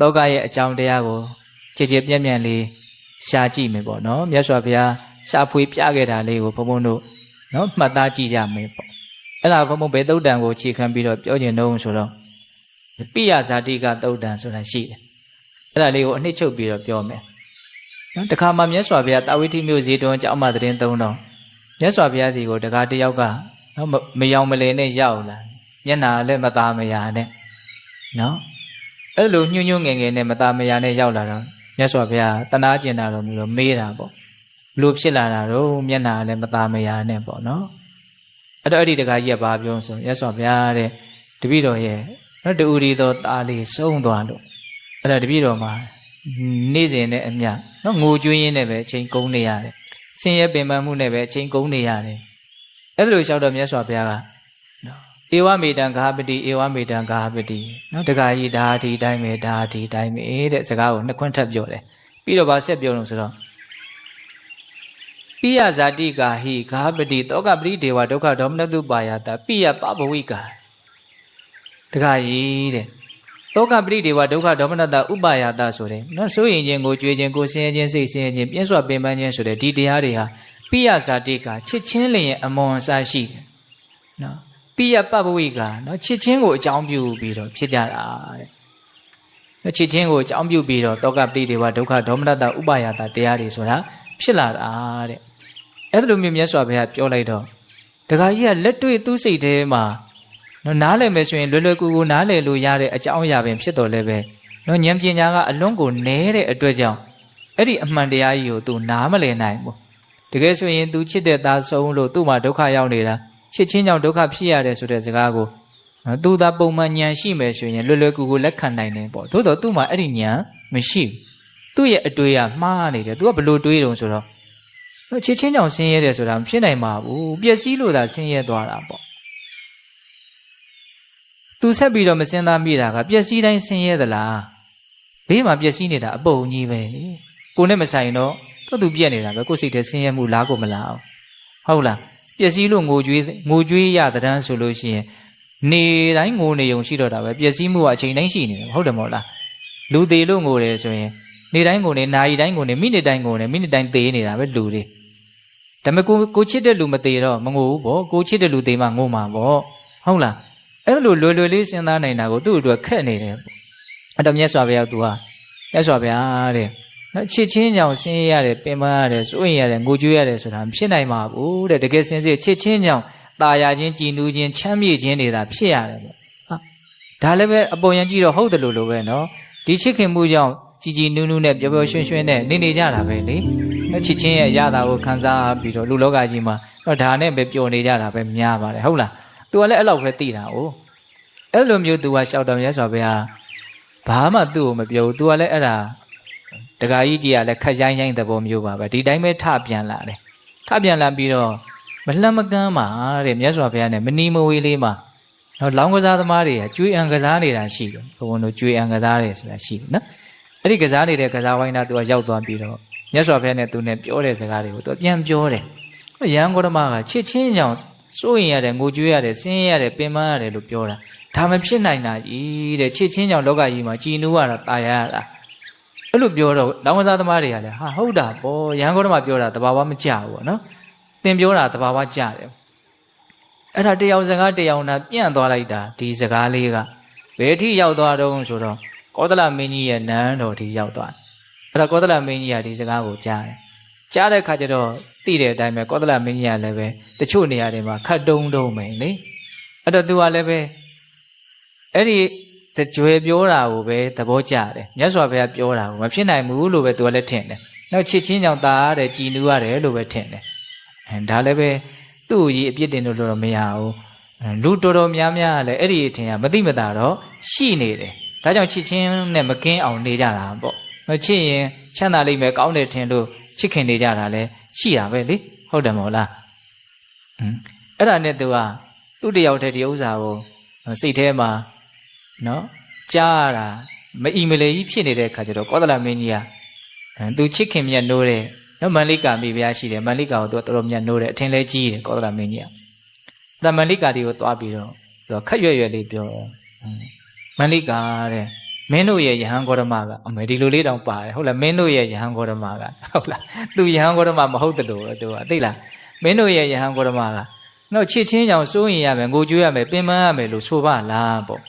တောကရဲ့အကြောင်းတရားကိုကြည်ကြည်ပြန့်ပြန့်လေးရှားကြည့်မယ်ပေါ့နော်မြတ်စွာဘုရားရှားဖွေပြခဲ့တာလေးကိုဘုံဘုံတို့နော်မှတ်သားကြည့်ကြမယ်ပေါ့အဲ့ဒါဘုံဘုံဘေသုတ်တံကိုခြေခံပြီးတော့ပြောကျင်တော့ဆိုတော့ပိယဇာတိကသုတ်တံဆိုတာရှိတယ်အဲ့ဒါလေးကိုအနှစ်ချုပ်ပြီးတော့ပြောမယ်နော်တခါမှမြတ်စွာဘုရားတာဝိတိမြို့ဇေတုံကျောင်းမသတင်းသုံးတော့မြတ်စွာဘုရားဒီကိုတခါတယောက်ကနော်မယောင်မလင်နဲ့ရောက်လာမျက်နာလည်းမသားမယာနဲ့နော် အဲ့လိုညှို့ညွငယ်ငယ်နဲ့မသားမယာနဲ့ရောက်လာတော့မြတ်စွာဘုရားတနာကျင်တာတော့မျိုးတော့မေးတာပေါ့လို့ဖြစ်လာတာတော့မျက်နာလည်းမသားမယာနဲ့ပေါ့နော်အဲ့တော့အဲ့ဒီတခါကြီးကဘာပြောဆိုမြတ်စွာဘုရားတဲ့တပည့်တော်ရဲ့နော်တူရီတော်သားလေးဆုံးသွားလို့အဲ့ဒါတပည့်တော်မှာနေ့စဉ်နဲ့အမျှနော်ငိုကြွေးရင်းနဲ့ပဲအချိန်ကုန်နေရတယ်ဆင်းရဲပင်ပန်းမှုနဲ့ပဲအချိန်ကုန်နေရတယ်အဲ့လိုလျှောက်တော့မြတ်စွာဘုရားကနော် ဧဝမေတံဂါပတိဧဝမေတံဂါပတိနော်တခါကြီးဒါဒီတိုင်းပဲဒါဒီတိုင်းပဲတဲ့စကားကိုနှစ်ခွန်းထပ်ပြောတယ်ပြီးတော့ဗာဆက်ပြောလို့ဆိုတော့ပိယဇာတိကာဟိဂါပတိတောကပရိဒေဝဒုက္ခဒေါမနတုပါယတာပိယပပဝိကာတခါကြီးတဲ့တောကပရိဒေဝဒုက္ခဒေါမနတဥပါယတာဆိုတဲ့နော်ဆိုရင်ချင်းကိုကြွေးချင်းကိုဆင်းရဲချင်းစိတ်ဆင်းရဲချင်းပြင်းစွာပင်ပန်းခြင်းဆိုတဲ့ဒီတရားတွေဟာပိယဇာတိကာချစ်ချင်းလျင်အမွန်အစရှိတယ်နော် ပိယပပဝိကာနော်ချစ်ချင်းကိုအကြောင်းပြုပြီးတော့ဖြစ်ကြတာတဲ့ချစ်ချင်းကိုအကြောင်းပြုပြီးတော့တောကပရိဒေဝဒုက္ခဒေါမနတဥပါယတာတရားတွေဆိုတာဖြစ်လာတာတဲ့အဲ့ဒါလိုမျိုးမြတ်စွာဘုရားပြောလိုက်တော့ဒကာကြီးကလက်တွေ့သူ့စိတ်ထဲမှာနော်နားလည်မယ်ဆိုရင်လွယ်လွယ်ကူကူနားလည်လို့ရတဲ့အကြောင်းအရာပင်ဖြစ်တော်လဲပဲနော်ဉာဏ်ပညာကအလွန်ကိုနည်းတဲ့အတွက်ကြောင့်အဲ့ဒီအမှန်တရားကြီးကို तू နားမလည်နိုင်ဘူးတကယ်ဆိုရင် तू ချစ်တဲ့သားဆုံးလို့သူ့မှာဒုက္ခရောက်နေတာ ချစ်ချင်းကြောင့်ဒုက္ခဖြစ်ရတယ်ဆိုတဲ့စကားကိုနော် तू သာပုံမှန်ဉာဏ်ရှိမယ်ဆိုရင်လွယ်လွယ်ကူကူလက်ခံနိုင်တယ်ပေါ့သို့တော့သူ့မှာအဲ့ဒီဉာဏ်မရှိဘူးသူ့ရဲ့အတွေ့အမှားနေတယ် तू ကဘလို့တွေးတုံဆိုတော့ချစ်ချင်းကြောင့်ဆင်းရဲတယ်ဆိုတာမဖြစ်နိုင်ပါဘူးပျက်စီးလို့သာဆင်းရဲသွားတာပေါ့သူဆက်ပြီးတော့မစင်သားမိတာကပျက်စီးတိုင်းဆင်းရဲသလားဘေးမှာပျက်စီးနေတာအပုပ်ကြီးပဲလေကိုနဲ့မဆိုင်တော့သူ့သူပြက်နေတာပဲကိုယ်စိတ်ထဲဆင်းရဲမှုလားကိုမလားဟုတ်လား ပျက်စီးလို့ငိုကြွေးငိုကြွေးရတဲ့တန်းဆိုလို့ရှိရင်နေတိုင်းငိုနေုံရှိတော့တာပဲပျက်စီးမှုကအချိန်တိုင်းရှိနေတယ်ဟုတ်တယ်မဟုတ်လားလူသေးလို့ငိုတယ်ဆိုရင်နေတိုင်းငိုနေနာရီတိုင်းငိုနေမိနစ်တိုင်းငိုနေမိနစ်တိုင်းသေးနေတာပဲလူတွေဒါပေမဲ့ကိုကိုချစ်တဲ့လူမသေးတော့မငိုဘူးပေါ့ကိုချစ်တဲ့လူသေးမှငိုမှာပေါ့ဟုတ်လားအဲ့လိုလွယ်လွယ်လေးစဉ်းစားနိုင်တာကိုသူ့အတွက်ခက်နေတယ်ပေါ့အဲ့တော့မြတ်စွာบုရားကသူဟာမြတ်စွာဘုရားတဲ့ နော်ချစ်ချင်းကြောင့်ဆင်းရဲရတယ်ပင်ပန်းရတယ်စိုးရင်ရတယ်ငိုကြွေးရတယ်ဆိုတာမဖြစ်နိုင်ပါဘူးတဲ့တကယ်စင်စစ်ချစ်ချင်းကြောင့်ตายရခြင်းကြည်နူးခြင်းချမ်းမြေ့ခြင်းနေတာဖြစ်ရတယ်ပေါ့ဟာဒါလည်းပဲအပေါ်ယံကြည့်တော့ဟုတ်တယ်လို့လို့ပဲနော်ဒီချစ်ခင်မှုကြောင့်ကြည်ကြည်နူးနူးနဲ့ပျော်ပျော်ရွှင်ရွှင်နဲ့နေနေကြတာပဲလေနော်ချစ်ချင်းရဲ့ရတာကိုခံစားပြီးတော့လူလောကကြီးမှာတော့ဒါနဲ့ပဲပျော်နေကြတာပဲများပါတယ်ဟုတ်လားသူကလည်းအဲ့လောက်ပဲသိတာ哦အဲ့လိုမျိုးသူကရှောက်တော်မြတ်စွာဘုရားဘာမှသူ့ကိုမပြောဘူး तू ကလည်းအဲ့ဒါ ဒကာကြီးကြီးကလည်းခက်ရိုင်းရိုင်းသဘောမျိုးပါပဲဒီတိုင်းပဲထပြန်လာတယ်ထပြန်လာပြီးတော့မလှမ်းမကမ်းပါတဲ့မြတ်စွာဘုရားနဲ့မနီမဝေးလေးမှာနော်လောင်းကစားသမားတွေကကျွေးအံကစားနေတာရှိတယ်ဘုံတို့ကျွေးအံကစားတယ်ဆိုတာရှိတယ်နော်အဲ့ဒီကစားနေတဲ့ကစားဝိုင်းသားသူကရောက်သွားပြီးတော့မြတ်စွာဘုရားနဲ့သူနဲ့ပြောတဲ့စကားတွေကိုသူပြန်ပြောတယ်ရန်ကုန်ဓမ္မကချစ်ချင်းကြောင့်စိုးရင်ရတယ်ငိုကြွေးရတယ်ဆင်းရဲရတယ်ပင်ပန်းရတယ်လို့ပြောတာဒါမဖြစ်နိုင်တာကြီးတဲ့ချစ်ချင်းကြောင့်လောကကြီးမှာကြည်နူးရတာตายရတာ အဲ့လိုပြောတော့လောင်းကစားသမားတွေကလည်းဟာဟုတ်တာပေါ့ရန်ကုန်ဓမ္မပြောတာတဘာဝမကြဘူးပေါ့နော်သင်ပြောတာတဘာဝကြတယ်အဲ့ဒါတယောက်စကားတယောက်နာပြန့်သွားလိုက်တာဒီစကားလေးကဘယ်ထိရောက်သွားတော့ဆိုတော့ကောသလမင်းကြီးရဲ့နန်းတော်ထိရောက်သွားအဲ့ဒါကောသလမင်းကြီးကဒီစကားကိုကြားတယ်ကြားတဲ့ခါကျတော့သိတဲ့အတိုင်းပဲကောသလမင်းကြီးကလည်းပဲတချို့နေရာတွေမှာခတ်တုံးတုံးမယ်လေအဲ့တော့သူကလည်းပဲအဲ့ဒီ တကြွယ်ပြောတာကိုပဲသဘောကျတယ်မြတ်စွာဘုရားပြောတာကိုမဖြစ်နိုင်ဘူးလို့ပဲသူကလည်းထင်တယ်နောက်ချစ်ချင်းကြောင့်ตาရတယ်ကြည်နူးရတယ်လို့ပဲထင်တယ်အဲဒါလည်းပဲသူ့ကြီးအပြစ်တင်လို့တော့မရဘူးလူတော်တော်များများလည်းအဲ့ဒီအထင်ကမသိမသာတော့ရှိနေတယ်ဒါကြောင့်ချစ်ချင်းနဲ့မကင်းအောင်နေကြတာပေါ့မချစ်ရင်ချမ်းသာလိမ့်မယ်ကောင်းတယ်ထင်လို့ချစ်ခင်နေကြတာလည်းရှိတာပဲလေဟုတ်တယ်မဟုတ်လားအဲ့ဒါနဲ့သူကသူ့တယောက်တည်းဒီဥစ္စာကိုစိတ်ထဲမှာ နော်ကြားရတာမအီမလေးကြီးဖြစ်နေတဲ့ခါကျတော့ကောသလမင်းကြီးကသူချစ်ခင်မြတ်နိုးတဲ့နော်မန္လိကာမိဖုရားရှိတယ်မန္လိကာကိုသူကတော်တော်မြတ်နိုးတယ်အထင်လဲကြီးတယ်ကောသလမင်းကြီးကဒါမန္လိကာဒီကိုသွားပြီးတော့သူကခက်ရွက်ရွက်လေးပြောမန္လိကာတဲ့မင်းတို့ရဲ့ယဟန်ဂေါတမကအမေဒီလိုလေးတောင်ပါတယ်ဟုတ်လားမင်းတို့ရဲ့ယဟန်ဂေါတမကဟုတ်လားသူယဟန်ဂေါတမမဟုတ်တယ်လို့သူကသိလားမင်းတို့ရဲ့ယဟန်ဂေါတမကတော့ချစ်ချင်းကြောင့်စိုးရင်ရမယ်ငိုကြွေးရမယ်ပင်ပန်းရမယ်လို့ဆိုပါလားပေါ့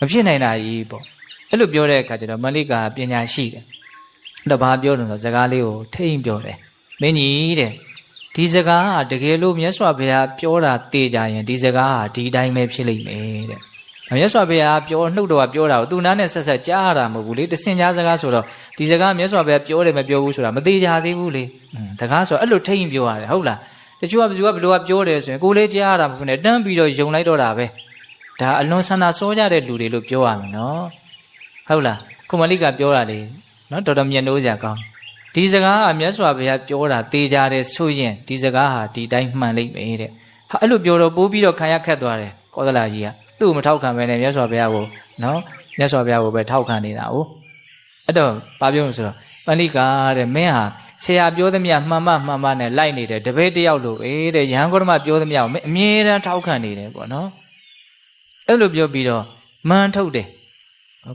မဖြစ်နိုင်တာကြီးပေါ့အဲ့လိုပြောတဲ့အခါကျတော့မလိကာပညာရှိတယ်အဲ့တော့ဘာပြောတယ်ဆိုစကားလေးကိုထိမ့်ပြောတယ်မင်းကြီးတဲ့ဒီစကားဟာတကယ်လို့မြတ်စွာဘုရားပြောတာသိကြရင်ဒီစကားဟာဒီတိုင်းပဲဖြစ်လိမ့်မယ်တဲ့မြတ်စွာဘုရားပြောနှုတ်တော်ကပြောတာကိုသူနာနဲ့ဆက်ဆက်ကြားရတာမဟုတ်ဘူးလေတစင်ကြားစကားဆိုတော့ဒီစကားမြတ်စွာဘုရားပြောတယ်မပြောဘူးဆိုတာမသေးကြသေးဘူးလေတကားဆိုအဲ့လိုထိမ့်ပြောရတယ်ဟုတ်လားတချို့ကဘယ်သူကဘယ်လိုကပြောတယ်ဆိုရင်ကိုလေးကြားရတာမဟုတ်နဲ့တန်းပြီးတော့ယုံလိုက်တော့တာပဲ ဒါအလွန်ဆန္ဒစောကြတဲ့လူတွေလို့ပြောရမယ်နော်ဟုတ်လားခုမလိကပြောတာလေနော်တော်တော်မျက်နှိုးစရာကောင်းဒီစကားကမြတ်စွာဘုရားပြောတာသေကြတယ်ဆိုရင်ဒီစကားဟာဒီတိုင်းမှန်လိမ့်မယ်တဲ့ဟာအဲ့လိုပြောတော့ပိုးပြီးတော့ခံရခက်သွားတယ်ကောသလကြီးကသူ့ကိုမထောက်ခံပဲနဲ့မြတ်စွာဘုရားကိုနော်မြတ်စွာဘုရားကိုပဲထောက်ခံနေတာ哦အဲ့တော့ဘာပြောလို့ဆိုတော့ပဏိကာတဲ့မင်းဟာဆရာပြောသမျှမှန်မှမှန်မှနဲ့လိုက်နေတယ်တပည့်တယောက်လို့ပဲတဲ့ရဟန်းဂေါတမပြောသမျှကိုအမြဲတမ်းထောက်ခံနေတယ်ပေါ့နော် အဲ့လိုပြောပြီးတော့မန်ထုတ်တယ်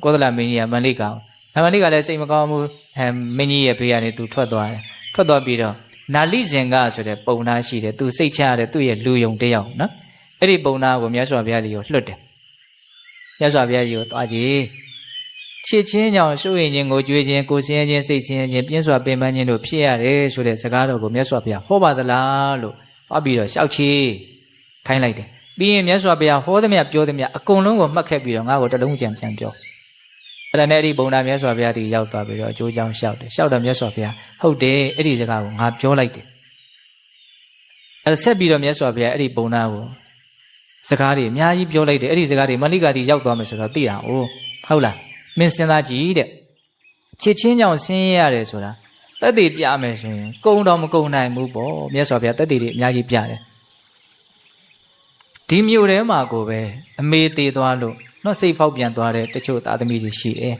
ကောသလမင်းကြီးကမန္လိကာမန္လိကလည်းစိတ်မကောင်းဘူးအဲမင်းကြီးရဲ့ဘေးကနေသူထွက်သွားတယ်ထွက်သွားပြီးတော့နာလိဇင်ကဆိုတဲ့ပုံနာရှိတယ်သူစိတ်ချရတယ်သူ့ရဲ့လူယုံတယောက်နော်အဲ့ဒီပုံနာကိုမြတ်စွာဘုရားကြီးကိုလွှတ်တယ်မြတ်စွာဘုရားကြီးကိုတွားကြည့်ချစ်ချင်းကြောင့်ရှုရင်ချင်းကိုကြွေးချင်းကိုစင်းချင်းစိတ်ချင်းချင်းပြင်းစွာပင်ပန်းခြင်းတို့ဖြစ်ရတယ်ဆိုတဲ့စကားတော်ကိုမြတ်စွာဘုရားဟောပါသလားလို့တွားပြီးတော့ရှောက်ချီခိုင်းလိုက်တယ် ပြီးရင်မြတ်စွာဘုရားဟောသမျှပြောသမျှအကုန်လုံးကိုမှတ်ခဲ့ပြီးတော့ငါ့ကိုတလုံးကြံပြန်ပြောအဲ့ဒါနဲ့အဲ့ဒီဘုံနာမြတ်စွာဘုရားဒီရောက်သွားပြီးတော့အကျိုးကြောင့်ရှောက်တယ်ရှောက်တော့မြတ်စွာဘုရားဟုတ်တယ်အဲ့ဒီစကားကိုငါပြောလိုက်တယ်အဲ့ဆက်ပြီးတော့မြတ်စွာဘုရားအဲ့ဒီဘုံနာကိုစကားတွေအများကြီးပြောလိုက်တယ်အဲ့ဒီစကားတွေမလိကာတိရောက်သွားမယ်ဆိုတော့သိတာ哦ဟုတ်လားမင်းစဉ်းစားကြည့်တဲ့ချစ်ချင်းကြောင့်ဆင်းရဲရတယ်ဆိုတာတက်တည်ပြမယ်ဆိုရင်ကုံတော့မကုံနိုင်ဘူးပေါ့မြတ်စွာဘုရားတက်တည်တွေအများကြီးပြတယ် ဒီမြို့ထဲမှာကိုပဲအမေသေးသွားလို့နော်စိတ်ဖောက်ပြန်သွားတဲ့တချို့သားသမီးတွေရှိတယ်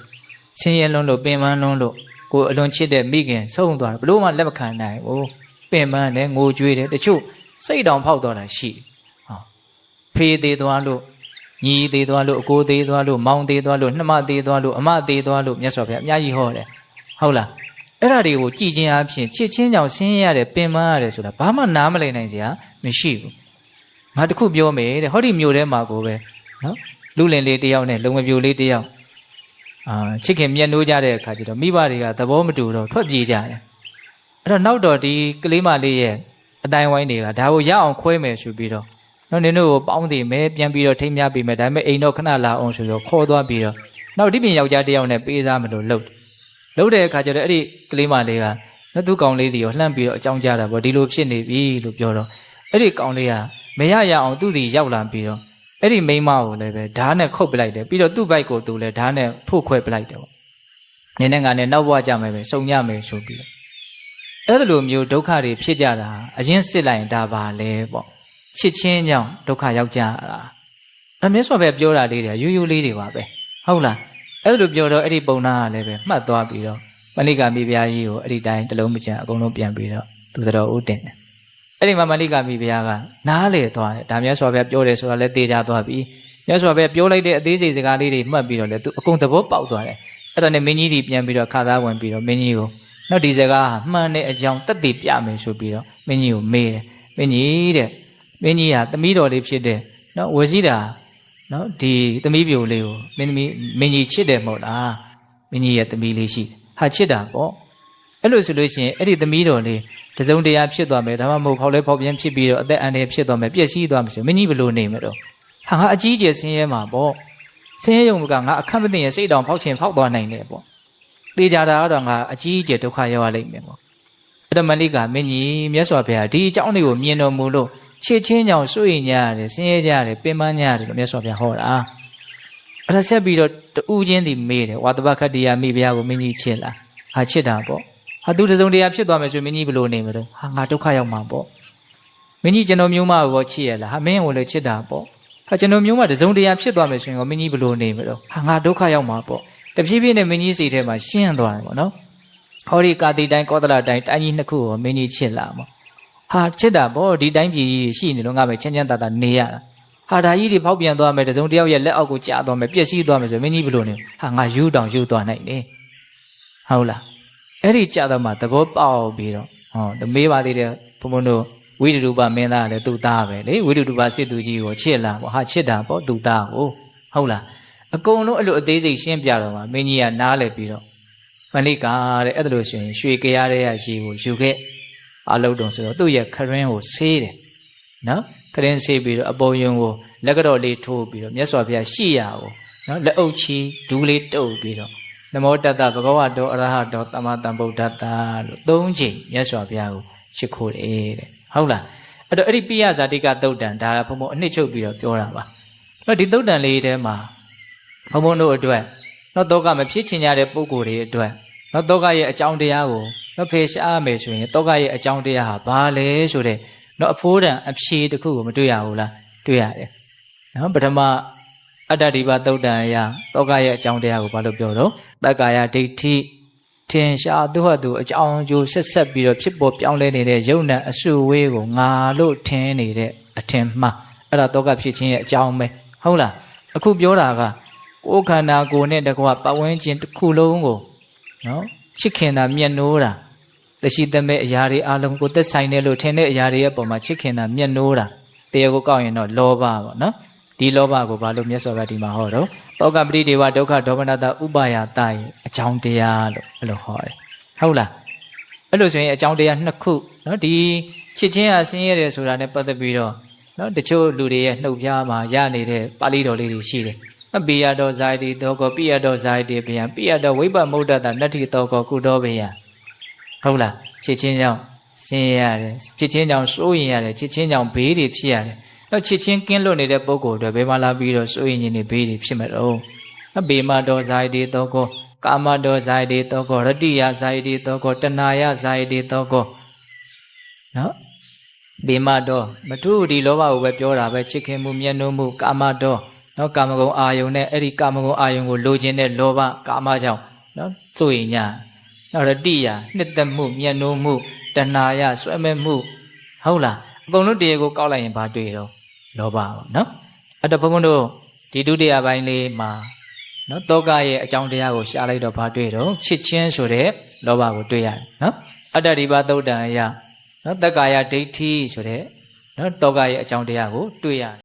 ဆင်းရဲလွန်းလို့ပင်ပန်းလွန်းလို့ကိုအလွန်ချစ်တဲ့မိခင်ဆုံးသွားတယ်ဘလို့မှလက်မခံနိုင်ဘူးပင်ပန်းတယ်ငိုကြွေးတယ်တချို့စိတ်တောင်ဖောက်သွားတာရှိဟောဖေးသေးသွားလို့ညီသေးသွားလို့အကိုသေးသွားလို့မောင်သေးသွားလို့နှမသေးသွားလို့အမသေးသွားလို့မြတ်စွာဘုရားအများကြီးဟောတယ်ဟုတ်လားအဲ့ဒါတွေကိုကြည်ချင်းအဖြစ်ချစ်ချင်းကြောင့်ဆင်းရဲရတယ်ပင်ပန်းရတယ်ဆိုတာဘာမှနားမလည်နိုင်စရာမရှိဘူး ငါတခုပြောမယ်တဲ့ဟောဒီမျိုးထဲမှာကိုပဲနော်လူလင်လေးတယောက်နဲ့လုံမပြိုလေးတယောက်အာချစ်ခင်မျက်နှိုးကြတဲ့အခါကျတော့မိဘတွေကသဘောမတူတော့ထွက်ပြေးကြတယ်အဲ့တော့နောက်တော့ဒီကလေးမလေးရဲ့အတိုင်းဝိုင်းတွေကဒါကိုရအောင်ခွဲမယ်ဆိုပြီးတော့နော်နင်တို့ကိုပေါင်းတည်မယ်ပြန်ပြီးတော့ထိမ်းမြပေးမယ်ဒါပေမဲ့အိမ်တော့ခဏလာအောင်ဆိုတော့ခေါ်သွားပြီးတော့နောက်ဒီပြင်ယောက်ျားတယောက်နဲ့ပေးစားမလို့လှုပ်လှုပ်တဲ့အခါကျတော့အဲ့ဒီကလေးမလေးကနော်သူကောင်လေးတွေရောလှမ်းပြီးတော့အကြောင်းကြားတာပေါ့ဒီလိုဖြစ်နေပြီလို့ပြောတော့အဲ့ဒီကောင်လေးက မရရအောင်သူ့စီရောက်လာပြီးတော့အဲ့ဒီမိန်းမကိုလည်းပဲဓာတ်နဲ့ခုတ်ပလိုက်တယ်ပြီးတော့သူ့ဘိုက်ကိုသူလည်းဓာတ်နဲ့ဖို့ခွဲပလိုက်တယ်ပေါ့နင်းနဲ့ငါနဲ့နောက်ဘဝကြမယ်ပဲစုံညမယ်ဆိုပြီးတော့အဲ့လိုမျိုးဒုက္ခတွေဖြစ်ကြတာအရင်စစ်လိုက်ရင်ဒါပါလဲပေါ့ချစ်ချင်းကြောင့်ဒုက္ခရောက်ကြတာအမြဲဆိုပဲပြောတာလေးတွေရိုးရိုးလေးတွေပါပဲဟုတ်လားအဲ့လိုပြောတော့အဲ့ဒီပုံနာကလည်းပဲမှတ်သွားပြီးတော့မဏိကမိဖုရားကြီးကိုအဲ့ဒီတိုင်းတလုံးမကြံအကုန်လုံးပြန်ပြီးတော့သူတော်ဦးတင်တယ် အဲ့ဒီမှာမဏိကမိဖုရားကနားလေသွားတယ်ဒါမြတ်စွာဘုရားပြောတယ်ဆိုတာလည်းတေချာသွားပြီမြတ်စွာဘုရားပြောလိုက်တဲ့အသေးစိတ်စကားလေးတွေမှတ်ပြီးတော့လည်းသူအကုန်သဘောပေါက်သွားတယ်အဲ့တော့ねမင်းကြီးကြီးပြန်ပြီးတော့ခါသားဝင်ပြီးတော့မင်းကြီးကိုနောက်ဒီစကားဟာမှန်တဲ့အကြောင်းတက်တည်ပြမယ်ဆိုပြီးတော့မင်းကြီးကိုမေးတယ်မင်းကြီးတဲ့မင်းကြီးဟာသမီးတော်လေးဖြစ်တဲ့နော်ဝစီတာနော်ဒီသမီးပြိုလေးကိုမင်းသမီးမင်းကြီးချစ်တယ်မဟုတ်လားမင်းကြီးရဲ့သမီးလေးရှိဟာချစ်တာပေါ့အဲ့လိုဆိုလို့ရှိရင်အဲ့ဒီသမီးတော်လေး တစုံတရာဖြစ်သွားမယ်ဒါမှမဟုတ်ဖောက်လဲဖောက်ပြန်ဖြစ်ပြီးတော့အသက်အန္တရာယ်ဖြစ်သွားမယ်ပျက်စီးသွားမယ်ဆိုမင်းကြီးဘယ်လိုနေမလို့ဟာငါအကြီးကျယ်ဆင်းရဲမှာပေါ့ဆင်းရဲုံကငါအခက်မသိရင်စိတ်တောင်ဖောက်ချင်ဖောက်သွားနိုင်တယ်ပေါ့တေချာတာကတော့ငါအကြီးကျယ်ဒုက္ခရောက်ရလိမ့်မယ်ပေါ့အဲ့တော့မလိကမင်းကြီးမြတ်စွာဘုရားဒီအကြောင်းလေးကိုမြင်တော်မူလို့ချစ်ချင်းကြောင့်စိုးရင်ကြရတယ်ဆင်းရဲကြရတယ်ပင်ပန်းကြရတယ်လို့မြတ်စွာဘုရားဟောတာအဲ့ဒါဆက်ပြီးတော့တူးချင်းဒီမေးတယ်ဝါတပခတ္တိယမိဘုရားကိုမင်းကြီးချစ်လားဟာချစ်တာပေါ့ ဟာသူတစုံတရာဖြစ်သွားမယ်ဆိုရင်မင်းကြီးဘယ်လိုနေမလဲဟာငါဒုက္ခရောက်မှာပေါ့မင်းကြီးကျွန်တော်မျိုးမဘောချစ်ရလားဟာမင်းကိုလည်းချစ်တာပေါ့ဟာကျွန်တော်မျိုးမတစုံတရာဖြစ်သွားမယ်ဆိုရင်ရောမင်းကြီးဘယ်လိုနေမလဲဟာငါဒုက္ခရောက်မှာပေါ့တဖြည်းဖြည်းနဲ့မင်းကြီးစိတ်ထဲမှာရှင်းသွားတယ်ပေါ့နော်ဟောဒီကာတိတိုင်းကောသလတိုင်းတိုင်းကြီးနှစ်ခုကိုမင်းကြီးချစ်လာမှာဟာချစ်တာပေါ့ဒီတိုင်းပြည်ရှိနေလို့ငါပဲချမ်းချမ်းသာသာနေရတာဟာဒါကြီးတွေဖောက်ပြန်သွားမယ်တစုံတစ်ယောက်ရဲ့လက်အောက်ကိုကျသွားမယ်ပျက်စီးသွားမယ်ဆိုမင်းကြီးဘလို့နေဟာငါယူတောင်ယူသွားနိုင်တယ်ဟုတ်လား အဲ့ဒီကြတော့မှသဘောပေါက်ပြီးတော့ဟောတမေးပါသေးတယ်ဘုံဘုံတို့ဝိတုပမင်းသားလည်းသူ့သားပဲလေဝိတုပစစ်သူကြီးကိုချစ်လာပေါ့ဟာချစ်တာပေါ့သူ့သားကိုဟုတ်လားအကုန်လုံးအဲ့လိုအသေးစိတ်ရှင်းပြတော့မှမင်းကြီးကနားလည်ပြီးတော့မဏိကာတဲ့အဲ့ဒါလို့ရှိရင်ရွှေကြရတဲ့ရရှိကိုယူခဲ့အလုံးတုံဆိုတော့သူ့ရဲ့ခရင်းကိုဆေးတယ်နော်ခရင်းဆေးပြီးတော့အပေါ်ယုံကိုလက်ကတော့လေးထိုးပြီးတော့မြတ်စွာဘုရားရှိရကိုနော်လက်အုပ်ချီဒူးလေးတုပ်ပြီးတော့ နမောတတ္တဘဂဝတောအရဟတောသမ္မာသမ္ဗုဒ္ဓတ္တလို့သုံးချိန်မြတ်စွာဘုရားကိုရှိခိုးတယ်တဲ့ဟုတ်လားအဲ့တော့အဲ့ဒီပိယဇာတိကသုတ်တန်ဒါကဘုံဘုံအနှစ်ချုပ်ပြီးတော့ပြောတာပါအဲ့တော့ဒီသုတ်တန်လေးထဲမှာဘုံဘုံတို့အတွက်နော်တောကမဖြစ်ချင်ကြတဲ့ပုံကိုယ်တွေအတွက်နော်တောကရဲ့အကြောင်းတရားကိုနော်ဖေရှားမယ်ဆိုရင်တောကရဲ့အကြောင်းတရားဟာဘာလဲဆိုတဲ့နော်အဖိုးတန်အဖြေတစ်ခုကိုမတွေ့ရဘူးလားတွေ့ရတယ်နော်ပထမ အတ္တဒီပါသုတ်တန်အရာတောကရဲ့အကြောင်းတရားကိုဘာလို့ပြောတော့တက္ကာယဒိဋ္ဌိထင်ရှားသူ့ဟာသူအကြောင်းအကျိုးဆက်ဆက်ပြီးတော့ဖြစ်ပေါ်ပြောင်းလဲနေတဲ့ယုံနဲ့အစုဝေးကိုငါလို့ထင်နေတဲ့အထင်မှားအဲ့ဒါတောကဖြစ်ခြင်းရဲ့အကြောင်းပဲဟုတ်လားအခုပြောတာကကိုယ်ခန္ဓာကိုယ်နဲ့တကွပတ်ဝန်းကျင်တစ်ခုလုံးကိုနော်ချစ်ခင်တာမျက်နှိုးတာတရှိသမဲ့အရာတွေအလုံးကိုသက်ဆိုင်တယ်လို့ထင်တဲ့အရာတွေရဲ့ပုံမှာချစ်ခင်တာမျက်နှိုးတာတရားကိုကောက်ရင်တော့လောဘပေါ့နော် ဒီလောဘကိုဘာလို့မြတ်စွာဘုရားဒီမှာဟောတော့တောကပတိဒေဝဒုက္ခဒေါမနတဥပါယတရဲ့အကြောင်းတရားလို့အဲ့လိုဟောတယ်ဟုတ်လားအဲ့လိုဆိုရင်အကြောင်းတရားနှစ်ခုနော်ဒီချစ်ချင်းဟာဆင်းရဲတယ်ဆိုတာနဲ့ပတ်သက်ပြီးတော့နော်တချို့လူတွေရဲ့နှုတ်ဖျားမှာရနေတဲ့ပါဠိတော်လေးတွေရှိတယ်အပိယတော်ဇာတိတောကောပိယတော်ဇာတိဗျံပိယတော်ဝိပမုဒ္ဒတာနတ္ထိတောကောကုတော်ဗျံဟုတ်လားချစ်ချင်းကြောင့်ဆင်းရဲရတယ်ချစ်ချင်းကြောင့်စိုးရင်ရတယ်ချစ်ချင်းကြောင့်ဘေးတွေဖြစ်ရတယ် တော့ချစ်ချင်းကင်းလွတ်နေတဲ့ပုဂ္ဂိုလ်တွေဘယ်မှာလာပြီးတော့စိုးရင်ခြင်းတွေဘေးတွေဖြစ်မှာတော့အပိမတော်ဇာတိတောကောကာမတော်ဇာတိတောကောရတ္တိယဇာတိတောကောတဏှာယဇာတိတောကောနော်ဘေမတော်မထုဒီလောဘကိုပဲပြောတာပဲချစ်ခင်မှုမျက်နှာမှုကာမတော်နော်ကာမဂုဏ်အာယုန်နဲ့အဲ့ဒီကာမဂုဏ်အာယုန်ကိုလိုချင်တဲ့လောဘကာမကြောင့်နော်သို့ရင်ညာနော်ရတ္တိယနှစ်သက်မှုမျက်နှာမှုတဏှာယဆွဲမဲ့မှုဟုတ်လားအကုန်လုံးတရားကိုကောက်လိုက်ရင်ဘာတွေ့တော့ လောဘပါနော်အဲ့တော့ဘုန်းဘုန်းတို့ဒီဒုတိယပိုင်းလေးမှာနော်တောကရဲ့အကြောင်းတရားကိုရှားလိုက်တော့ဘာတွေ့တော့ချစ်ချင်းဆိုတဲ့လောဘကိုတွေ့ရတယ်နော်အတ္တဒီပါသုတ်တံအယနော်တက္ကာယဒိဋ္ဌိဆိုတဲ့နော်တောကရဲ့အကြောင်းတရားကိုတွေ့ရတယ်